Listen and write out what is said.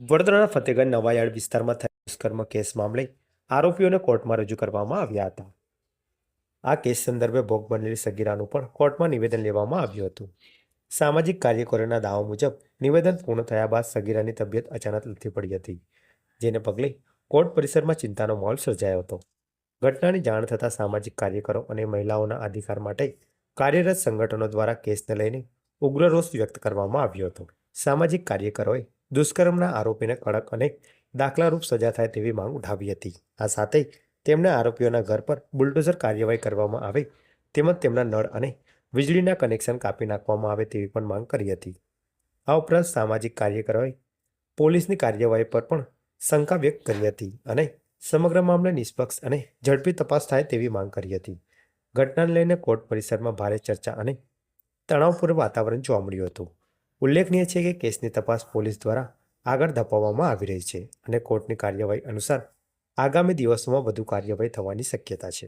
વડોદરાના ફતેગંજ નવાયાર્ડ વિસ્તારમાં થયેલા દુષ્કર્મ કેસ મામલે આરોપીઓને કોર્ટમાં રજૂ કરવામાં આવ્યા હતા. આ કેસ સંદર્ભે ભોગ બનેલી સગીરાનું પણ કોર્ટમાં નિવેદન લેવામાં આવ્યું હતું. સામાજિક કાર્યકરોના દાવા મુજબ નિવેદન પૂર્ણ થયા બાદ સગીરાની તબિયત અચાનક લથડી પડી હતી, જેને પગલે કોર્ટ પરિસરમાં ચિંતાનો માહોલ સર્જાયો હતો. ઘટનાની જાણ થતાં સામાજિક કાર્યકરો અને મહિલાઓના અધિકાર માટે કાર્યરત સંગઠનો દ્વારા કેસને લઈને ઉગ્ર રોષ વ્યક્ત કરવામાં આવ્યો હતો. સામાજિક કાર્યકરોએ દુષ્કર્મના આરોપીને કડક અને દાખલારૂપ સજા થાય તેવી માંગ ઉઠાવી હતી. આ સાથે તેમણે આરોપીઓના ઘર પર બુલડોઝર કાર્યવાહી કરવામાં આવે તેમજ તેમના નળ અને વીજળીના કનેક્શન કાપી નાખવામાં આવે તેવી પણ માંગ કરી હતી. આ ઉપરાંત સામાજિક કાર્યકરોએ પોલીસની કાર્યવાહી પર પણ શંકા વ્યક્ત કરી હતી અને સમગ્ર મામલે નિષ્પક્ષ અને ઝડપી તપાસ થાય તેવી માંગ કરી હતી. ઘટનાને લઈને કોર્ટ પરિસરમાં ભારે ચર્ચા અને તણાવપૂર્ણ વાતાવરણ જોવા મળ્યું હતું. ઉલ્લેખનીય છે કે કેસની તપાસ પોલીસ દ્વારા આગળ ધપાવવામાં આવી રહી છે અને કોર્ટની કાર્યવાહી અનુસાર આગામી દિવસોમાં વધુ કાર્યવાહી થવાની શક્યતા છે.